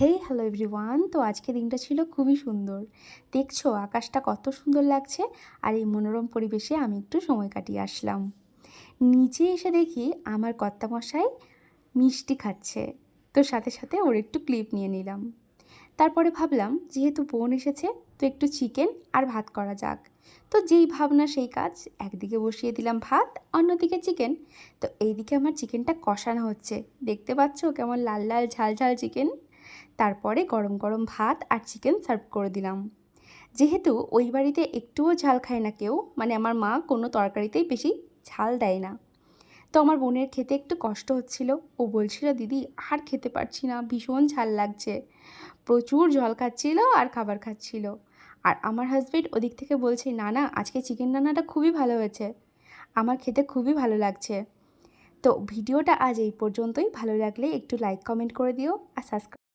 Hey hello everyone তো আজকে দিনটা ছিল খুবই সুন্দর। দেখছ, আকাশটা কত সুন্দর লাগছে আর এই মনোরম পরিবেশে আমি একটু সময় কাটিয়ে আসলাম। নিচে এসে দেখি আমার কর্তামশাই মিষ্টি খাচ্ছে। তো সাথে সাথে ওর একটু ক্লিপ নিয়ে নিলাম। তারপরে ভাবলাম, যেহেতু বোন এসেছে, তো একটু চিকেন আর ভাত করা যাক। তো যেই ভাবনা, সেই কাজ। একদিকে বসিয়ে দিলাম ভাত, অন্যদিকে চিকেন। তো এইদিকে আমার চিকেনটা কষানো হচ্ছে। দেখতে পাচ্ছো কেমন লাল লাল ঝাল ঝাল চিকেন? তারপরে গরম গরম ভাত আর চিকেন সার্ভ করে দিলাম। যেহেতু ওই বাড়িতে একটুও ঝাল খায় না কেউ মানে আমার মা কোনো তরকারিতেই বেশি ঝাল দেয় না। তো আমার বোনের খেতে একটু কষ্ট হচ্ছিল। ও বলছিল, দিদি, আর খেতে পারছি না, ভীষণ ঝাল লাগছে। প্রচুর জল খাচ্ছিল আর খাবার খাচ্ছিল। আর আমার হাজবেন্ড ওদিক থেকে বলছে, না না, আজকে চিকেন রান্নাটা খুবই ভালো হয়েছে। আমার খেতে খুবই ভালো লাগছে। তো ভিডিওটা আজ এই পর্যন্তই। ভালো লাগলে একটু লাইক কমেন্ট করে দিও আর সাবস্ক্রাইব